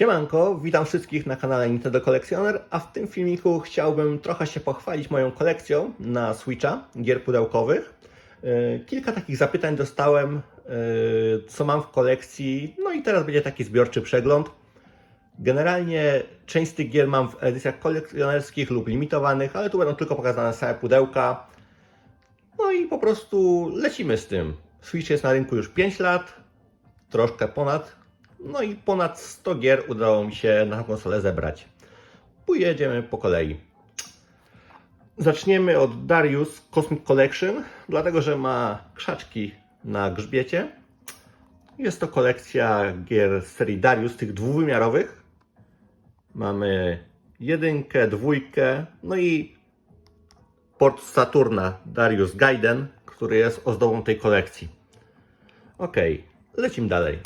Siemanko, witam wszystkich na kanale Nintendo Kolekcjoner, a w tym filmiku chciałbym trochę się pochwalić moją kolekcją na Switcha, gier pudełkowych. Yy, Kilka takich zapytań dostałem, yy, co mam w kolekcji, no i teraz będzie taki zbiorczy przegląd. Generalnie część z tych gier mam w edycjach kolekcjonerskich lub limitowanych, ale tu będą tylko pokazane same pudełka. No i po prostu lecimy z tym. Switch jest na rynku już 5 lat, troszkę ponad. No i ponad 100 gier udało mi się na konsolę zebrać. Pojedziemy po kolei. Zaczniemy od Darius Cosmic Collection, dlatego że ma krzaczki na grzbiecie. Jest to kolekcja gier serii Darius, tych dwuwymiarowych. Mamy jedynkę, dwójkę, no i port Saturna Darius Gaiden, który jest ozdobą tej kolekcji. Ok, lecimy dalej.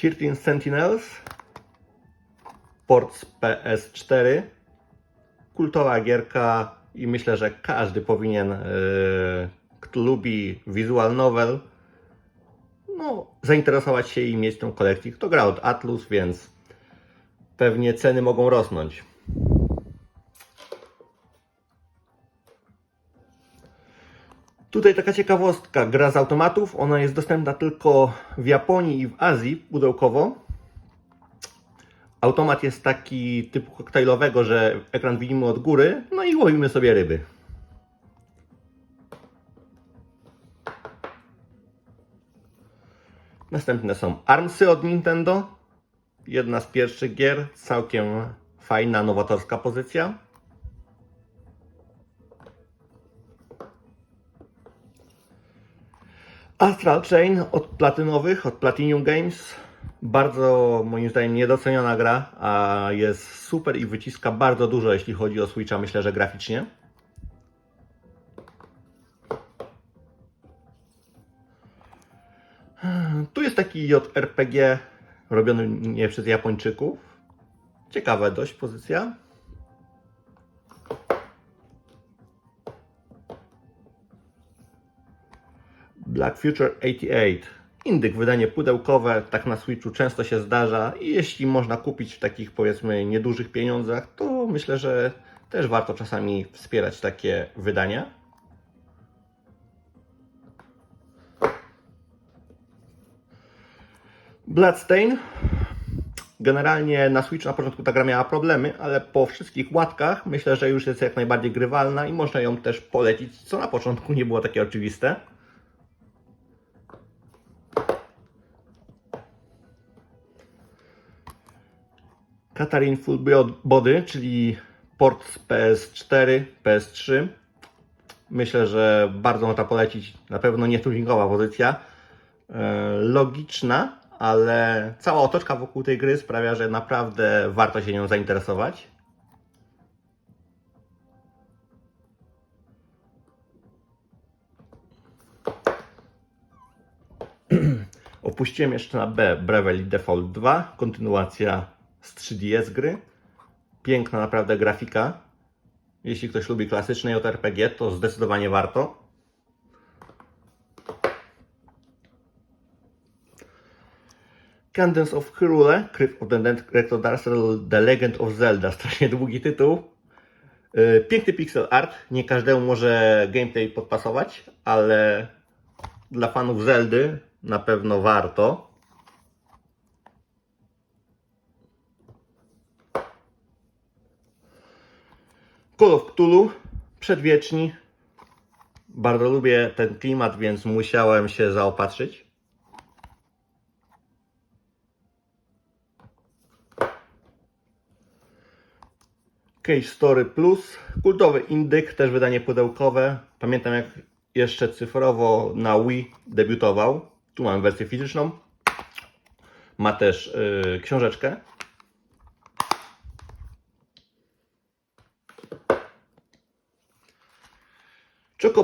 Thirteen Sentinels, port z PS4, kultowa gierka i myślę, że każdy powinien, yy, kto lubi visual novel, no, zainteresować się i mieć tą kolekcję. Kto gra od Atlus, więc pewnie ceny mogą rosnąć. Tutaj taka ciekawostka, gra z automatów, ona jest dostępna tylko w Japonii i w Azji pudełkowo. Automat jest taki typu koktajlowego, że ekran widzimy od góry, no i łowimy sobie ryby. Następne są Armsy od Nintendo. Jedna z pierwszych gier, całkiem fajna, nowatorska pozycja. Astral Chain od platynowych, od Platinum Games. Bardzo moim zdaniem niedoceniona gra, a jest super i wyciska bardzo dużo, jeśli chodzi o Switcha, myślę, że graficznie. Tu jest taki JRPG robiony nie przez Japończyków. Ciekawa dość pozycja. Black Future 88. Indyk, wydanie pudełkowe, tak na Switchu często się zdarza i jeśli można kupić w takich powiedzmy niedużych pieniądzach, to myślę, że też warto czasami wspierać takie wydania. Bloodstain. Generalnie na Switch na początku ta gra miała problemy, ale po wszystkich łatkach myślę, że już jest jak najbardziej grywalna i można ją też polecić, co na początku nie było takie oczywiste. Katarin Full Body, czyli port z PS4, PS3. Myślę, że bardzo można polecić. Na pewno nie tuningowa pozycja. E, Logiczna, ale cała otoczka wokół tej gry sprawia, że naprawdę warto się nią zainteresować. Opuściłem jeszcze na B Bravely Default 2, kontynuacja z 3DS gry. Piękna naprawdę grafika. Jeśli ktoś lubi klasyczne JRPG, to zdecydowanie warto. Candence of Hyrule, Crypt of the Darcel, The Legend of Zelda. Strasznie długi tytuł. Yy, Piękny pixel art. Nie każdemu może gameplay podpasować, ale dla fanów Zeldy na pewno warto. Call of Cthulhu, przedwieczni. Bardzo lubię ten klimat, więc musiałem się zaopatrzyć. Case Story Plus, kultowy indyk, też wydanie pudełkowe. Pamiętam jak jeszcze cyfrowo na Wii debiutował. Tu mam wersję fizyczną. Ma też yy, książeczkę.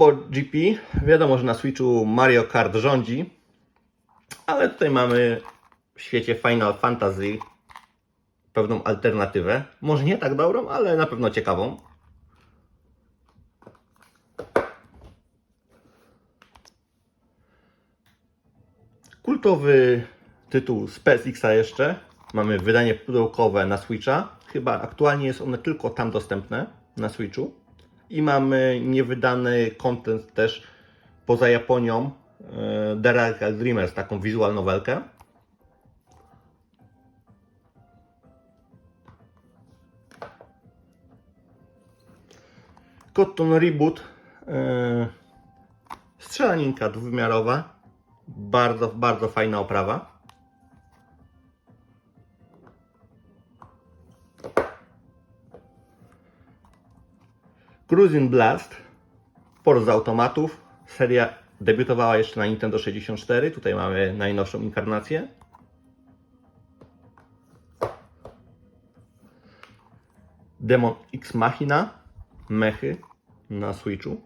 Chocobo GP. Wiadomo, że na Switchu Mario Kart rządzi, ale tutaj mamy w świecie Final Fantasy pewną alternatywę. Może nie tak dobrą, ale na pewno ciekawą. Kultowy tytuł z PSX-a jeszcze. Mamy wydanie pudełkowe na Switcha. Chyba aktualnie jest one tylko tam dostępne na Switchu. I mamy niewydany content też poza Japonią. e, The Radical Dreamers, taką visual nowelkę. Cotton Reboot. e, Strzelaninka dwuwymiarowa. Bardzo, bardzo fajna oprawa. Cruising Blast. Port z automatów. Seria debiutowała jeszcze na Nintendo 64. Tutaj mamy najnowszą inkarnację. Demon X Machina. Mechy na Switchu.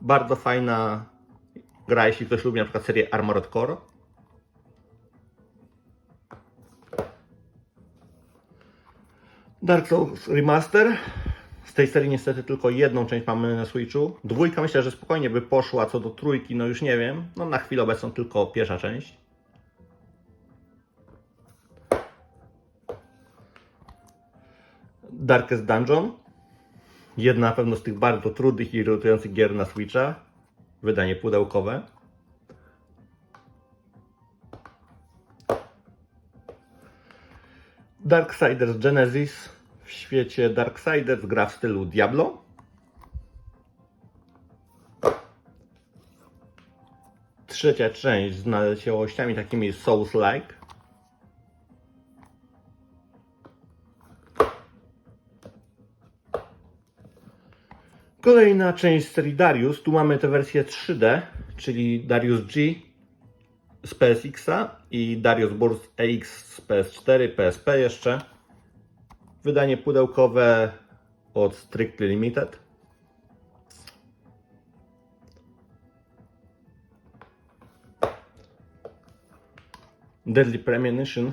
Bardzo fajna gra, jeśli ktoś lubi na przykład serię Armored Core. Dark Souls Remaster. Z tej serii niestety tylko jedną część mamy na Switchu. Dwójka myślę, że spokojnie by poszła, co do trójki, no już nie wiem. No na chwilę obecną tylko pierwsza część. Darkest Dungeon. Jedna na pewno z tych bardzo trudnych i irytujących gier na Switcha. Wydanie pudełkowe. Darksiders Genesis. W świecie Darksiders gra w stylu Diablo. Trzecia część z naleciałościami takimi Souls-like. Kolejna część serii Darius. Tu mamy tę wersję 3D, czyli Darius G z PSX-a i Darius Burst EX z PS4, PSP jeszcze. Wydanie pudełkowe od Strictly Limited. Deadly Premonition,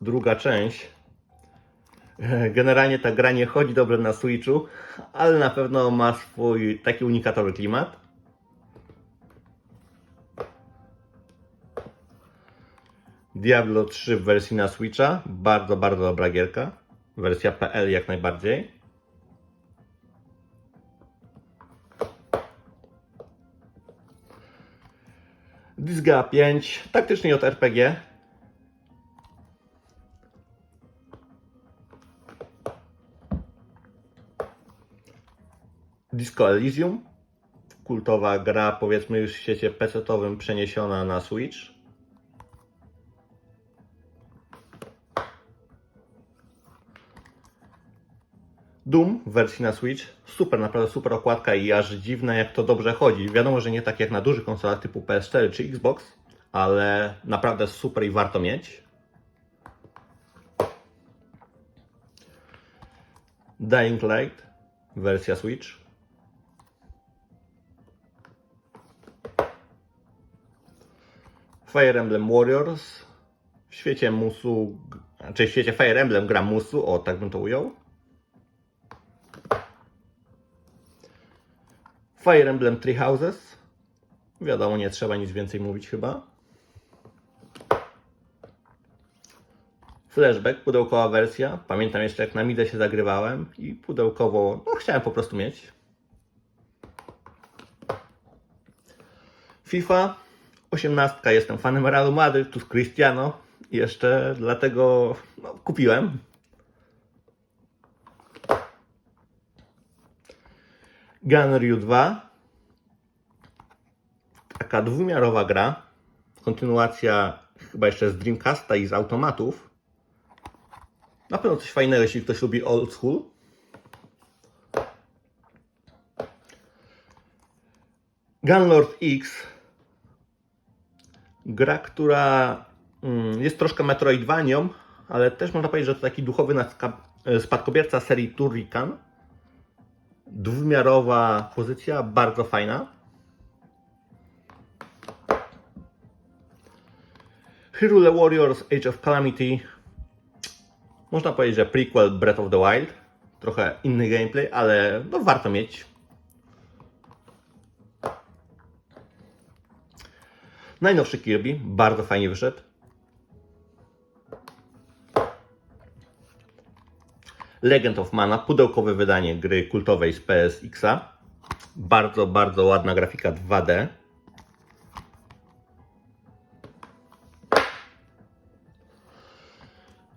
druga część. Generalnie ta gra nie chodzi dobrze na Switchu, ale na pewno ma swój taki unikatowy klimat. Diablo 3 w wersji na Switcha. Bardzo, bardzo dobra gierka. Wersja PL jak najbardziej. Disga 5, taktyczny JRPG. Disco Elysium. Kultowa gra, powiedzmy już w świecie PC-owym przeniesiona na Switch. Doom w wersji na Switch. Super, naprawdę super okładka i aż dziwne jak to dobrze chodzi. Wiadomo, że nie tak jak na dużych konsolach typu PS4 czy Xbox, ale naprawdę super i warto mieć. Dying Light wersja Switch. Fire Emblem Warriors. W świecie musu, czy w świecie Fire Emblem gra musu, o tak bym to ujął. Fire Emblem Three Houses. Wiadomo, nie trzeba nic więcej mówić chyba. Flashback, pudełkowa wersja. Pamiętam jeszcze jak na Midę się zagrywałem i pudełkowo, no chciałem po prostu mieć. FIFA 18. Jestem fanem Realu Madryt, tu z Cristiano. Jeszcze dlatego no, kupiłem. Gun Ryu 2. Taka dwumiarowa gra. Kontynuacja chyba jeszcze z Dreamcasta i z automatów. Na pewno coś fajnego, jeśli ktoś lubi old school. Gunlord X. Gra, która mm, jest troszkę Metroidvanią, ale też można powiedzieć, że to taki duchowy naska- spadkobierca serii Turrican. Dwumiarowa pozycja, bardzo fajna. Hyrule Warriors Age of Calamity. Można powiedzieć, że prequel Breath of the Wild. Trochę inny gameplay, ale no warto mieć. Najnowszy Kirby, bardzo fajnie wyszedł. Legend of Mana, pudełkowe wydanie gry kultowej z PSX-a. Bardzo, bardzo ładna grafika 2D.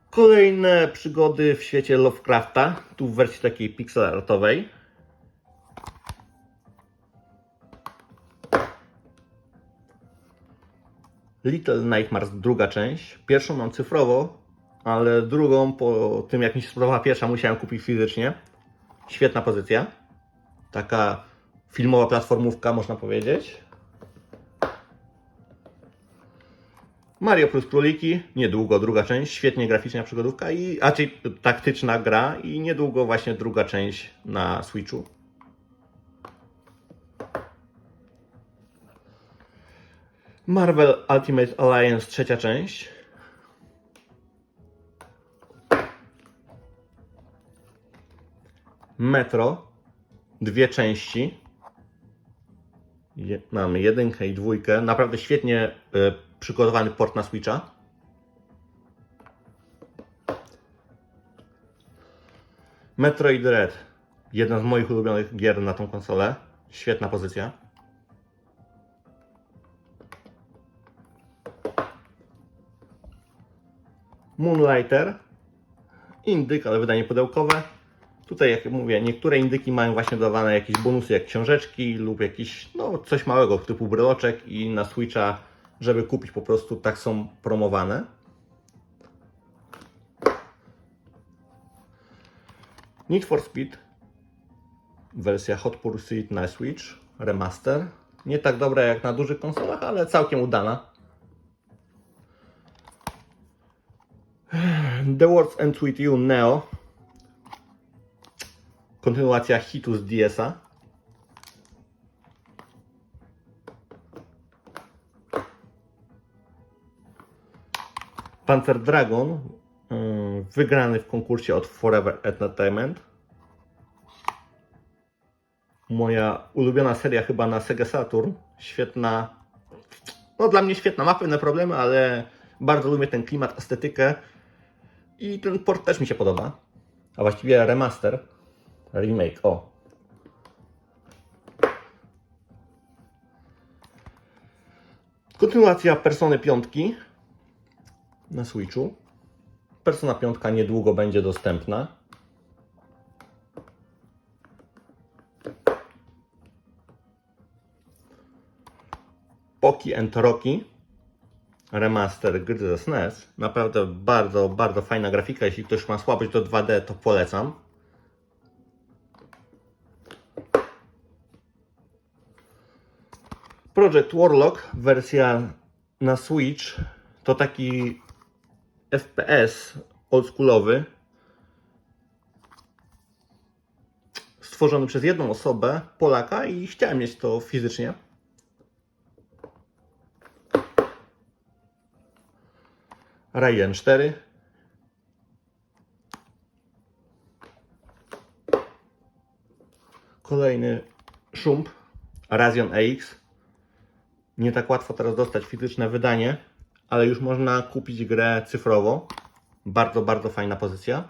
Kolejne przygody w świecie Lovecrafta, tu w wersji takiej pixel artowej. Little Nightmares, druga część. Pierwszą mam cyfrowo, ale drugą po tym jak mi się spodobała pierwsza musiałem kupić fizycznie. Świetna pozycja. Taka filmowa platformówka można powiedzieć. Mario plus króliki, niedługo druga część, świetnie graficzna przygodówka i czyli taktyczna gra i niedługo właśnie druga część na Switchu. Marvel Ultimate Alliance trzecia część. Metro dwie części. Je, mamy jedynkę i dwójkę. Naprawdę świetnie y, przygotowany port na Switcha. Metroid Red. Jedna z moich ulubionych gier na tą konsolę. Świetna pozycja. Moonlighter. Indyk, ale wydanie pudełkowe. Tutaj, jak mówię, niektóre indyki mają właśnie dodawane jakieś bonusy, jak książeczki lub jakiś, no, coś małego typu bryloczek i na Switcha, żeby kupić po prostu, tak są promowane. Need for Speed, wersja Hot Pursuit na Switch, remaster. Nie tak dobra jak na dużych konsolach, ale całkiem udana. The Words End With You Neo. Kontynuacja hitu z DS-a. Panzer Dragon, yy, wygrany w konkursie od Forever Entertainment. Moja ulubiona seria chyba na Sega Saturn. Świetna, no dla mnie świetna, ma pewne problemy, ale bardzo lubię ten klimat, estetykę i ten port też mi się podoba. A właściwie remaster, remake, o. Kontynuacja Persony 5 na Switchu. Persona 5 niedługo będzie dostępna. Poki and Rocky remaster gry ze SNES. Naprawdę bardzo, bardzo fajna grafika. Jeśli ktoś ma słabość do 2D, to polecam. Project Warlock, wersja na Switch, to taki FPS oldschoolowy, stworzony przez jedną osobę, Polaka i chciałem mieć to fizycznie. Raiden 4. Kolejny szump Razion AX. Nie tak łatwo teraz dostać fizyczne wydanie, ale już można kupić grę cyfrowo. Bardzo, bardzo fajna pozycja.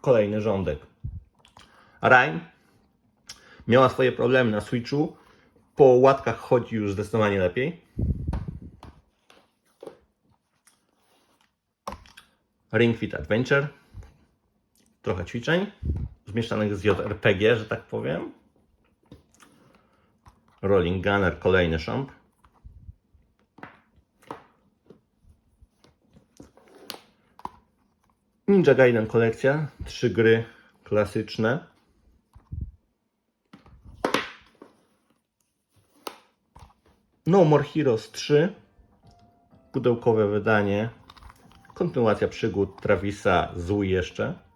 Kolejny rządek. Rime miała swoje problemy na Switchu. Po łatkach chodzi już zdecydowanie lepiej. Ring Fit Adventure. Trochę ćwiczeń zmieszanych z JRPG, że tak powiem. Rolling Gunner, kolejny szamp. Ninja Gaiden kolekcja, trzy gry klasyczne. No More Heroes 3, pudełkowe wydanie, kontynuacja przygód Travisa Zły jeszcze.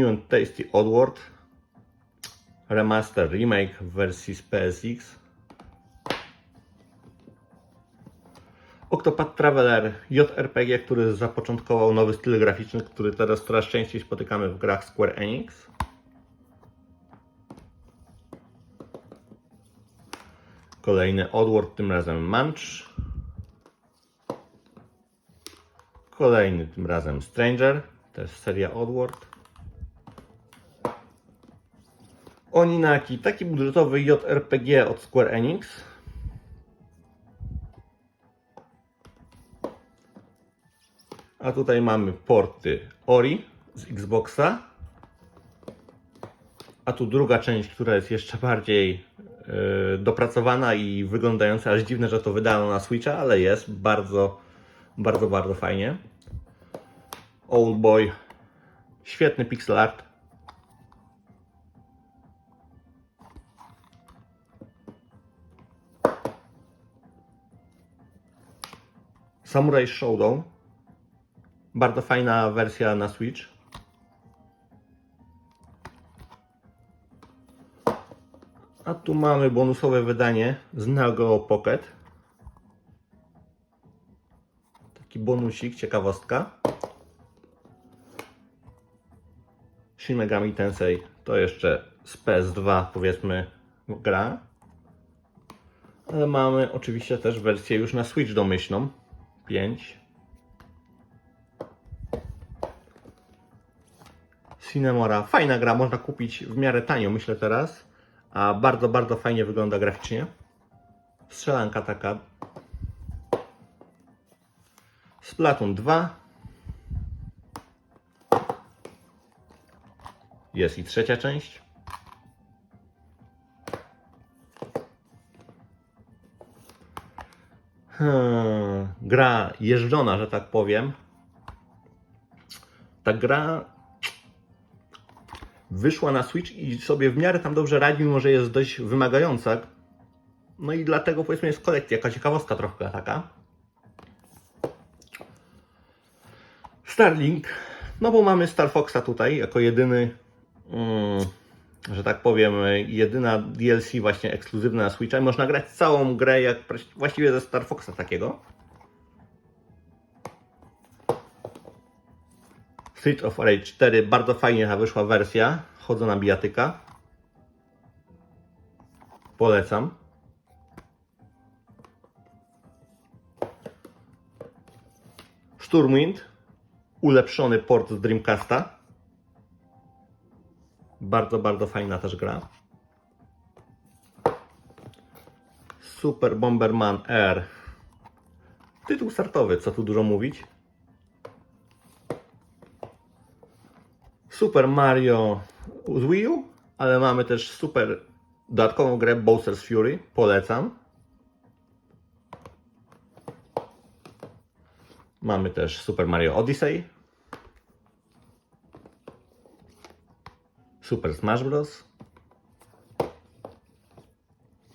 New and Tasty Oddworld, remaster remake w wersji z PSX. Octopath Traveler JRPG, który zapoczątkował nowy styl graficzny, który teraz coraz częściej spotykamy w grach Square Enix. Kolejny Oddworld, tym razem Munch. Kolejny tym razem Stranger, też seria Oddworld. Oninaki, taki budżetowy JRPG od Square Enix. A tutaj mamy porty Ori z Xboxa. A tu druga część, która jest jeszcze bardziej e, dopracowana i wyglądająca aż dziwne, że to wydano na Switcha, ale jest bardzo, bardzo, bardzo fajnie. Old Boy, świetny pixel art. Samurai Showdown. Bardzo fajna wersja na Switch. A tu mamy bonusowe wydanie z Neo Pocket. Taki bonusik, ciekawostka. Shin Megami Tensei to jeszcze z PS2 powiedzmy gra. Ale mamy oczywiście też wersję już na Switch domyślną. 5. Cinemora. Fajna gra, można kupić w miarę tanio, myślę teraz. A bardzo, bardzo fajnie wygląda graficznie. Strzelanka taka. Splatoon 2. Jest i trzecia część. Hmm, gra jeżdżona, że tak powiem. Ta gra wyszła na Switch i sobie w miarę tam dobrze radzi, mimo że jest dość wymagająca. No i dlatego powiedzmy jest kolekcja, jaka ciekawostka trochę taka. Starlink, no bo mamy Star Foxa tutaj jako jedyny, mm, że tak powiem, jedyna DLC właśnie ekskluzywna na Switcha. Można grać całą grę jak właściwie ze Star Foxa takiego. Street of Rage 4, bardzo fajnie ta wyszła wersja. Chodzę na bijatyka. Polecam. Stormwind, ulepszony port z Dreamcasta. Bardzo, bardzo fajna też gra. Super Bomberman Air. Tytuł startowy, co tu dużo mówić. Super Mario z Wii U, ale mamy też super dodatkową grę Bowser's Fury. Polecam. Mamy też Super Mario Odyssey. Super Smash Bros.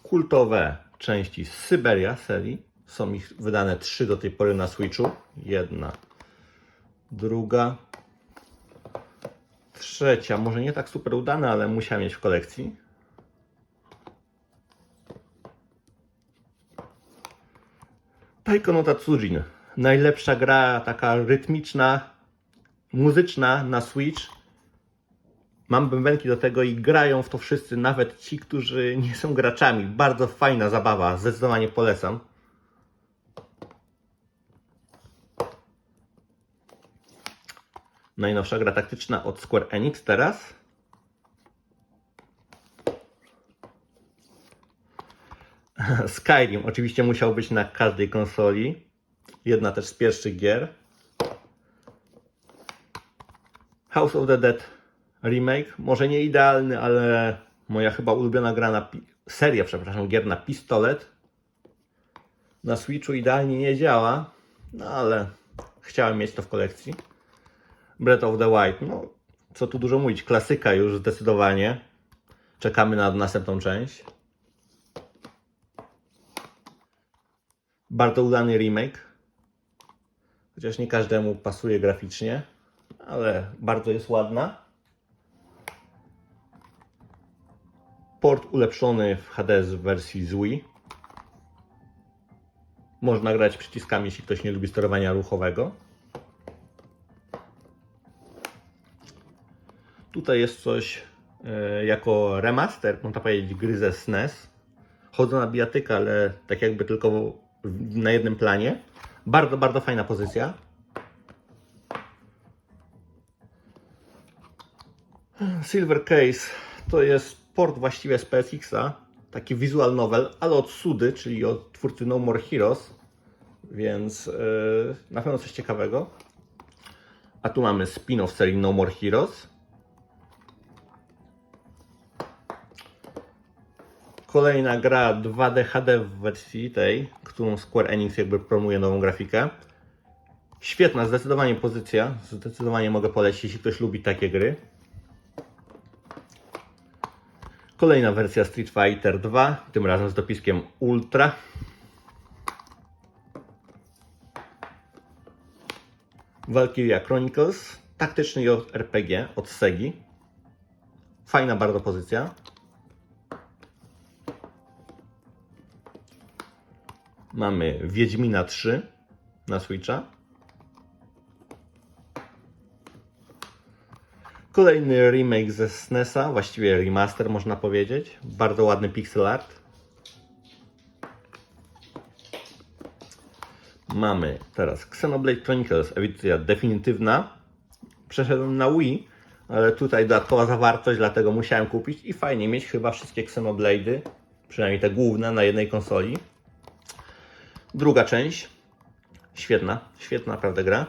Kultowe części z Syberia serii. Są ich wydane trzy do tej pory na Switchu. Jedna, druga, trzecia. Może nie tak super udana, ale musiałem mieć w kolekcji. Taiko no Tatsujin. Najlepsza gra, taka rytmiczna, muzyczna na Switch. Mam bębenki do tego i grają w to wszyscy, nawet ci, którzy nie są graczami. Bardzo fajna zabawa, zdecydowanie polecam. Najnowsza gra taktyczna od Square Enix teraz. Skyrim oczywiście musiał być na każdej konsoli. Jedna też z pierwszych gier. House of the Dead remake. Może nie idealny, ale moja chyba ulubiona gra na seria, przepraszam, gier na pistolet. Na Switchu idealnie nie działa, no ale chciałem mieć to w kolekcji. Breath of the Wild, no co tu dużo mówić, klasyka już zdecydowanie. Czekamy na następną część. Bardzo udany remake. Chociaż nie każdemu pasuje graficznie, ale bardzo jest ładna. Port ulepszony w HD z wersji z Wii. Można grać przyciskami, jeśli ktoś nie lubi sterowania ruchowego. Tutaj jest coś e, jako remaster, można powiedzieć, gry ze SNES. Chodzą na bijatykę, ale tak jakby tylko w- na jednym planie. Bardzo, bardzo fajna pozycja. Silver Case to jest port właściwie z PSX-a, taki visual novel, ale od Sudy, czyli od twórcy No More Heroes, więc yy, na pewno coś ciekawego. A tu mamy spin-off serii No More Heroes. Kolejna gra 2D HD w wersji tej, którą Square Enix jakby promuje nową grafikę. Świetna, zdecydowanie pozycja. Zdecydowanie mogę polecić, jeśli ktoś lubi takie gry. Kolejna wersja Street Fighter 2, tym razem z dopiskiem Ultra. Valkyria Chronicles, taktyczny JRPG od Segi. Fajna bardzo pozycja. Mamy Wiedźmina 3 na Switcha. Kolejny remake ze SNESa, właściwie remaster można powiedzieć. Bardzo ładny pixel art. Mamy teraz Xenoblade Chronicles, edycja definitywna. Przeszedłem na Wii, ale tutaj dodatkowa zawartość, dlatego musiałem kupić i fajnie mieć chyba wszystkie Xenoblade'y, przynajmniej te główne, na jednej konsoli. Druga część. Świetna, świetna naprawdę gra.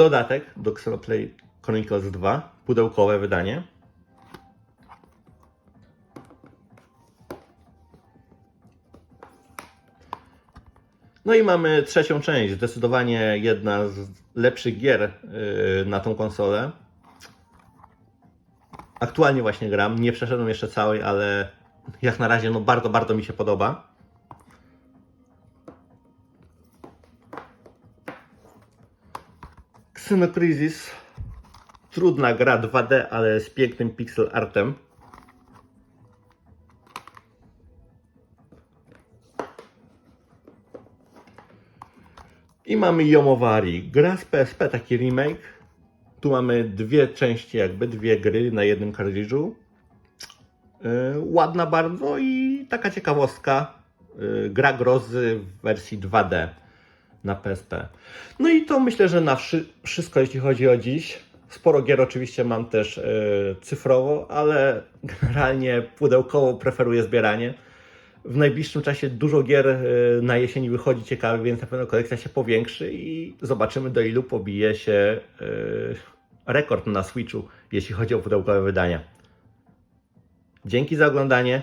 Dodatek do Xenoblade Chronicles 2, pudełkowe wydanie. No i mamy trzecią część, zdecydowanie jedna z lepszych gier yy, na tą konsolę. Aktualnie właśnie gram, nie przeszedłem jeszcze całej, ale jak na razie no bardzo, bardzo mi się podoba. Xenocrisis. Trudna gra 2D, ale z pięknym pixel artem. I mamy Yomowari. Gra z PSP, taki remake. Tu mamy dwie części, jakby dwie gry na jednym kartridżu. Yy, ładna bardzo i taka ciekawostka. Yy, gra grozy w wersji 2D na PSP. No i to myślę, że na wszy- wszystko, jeśli chodzi o dziś. Sporo gier oczywiście mam też e, cyfrowo, ale generalnie pudełkowo preferuję zbieranie. W najbliższym czasie dużo gier e, na jesień wychodzi ciekawych, więc na pewno kolekcja się powiększy i zobaczymy do ilu pobije się e, rekord na Switchu, jeśli chodzi o pudełkowe wydania. Dzięki za oglądanie.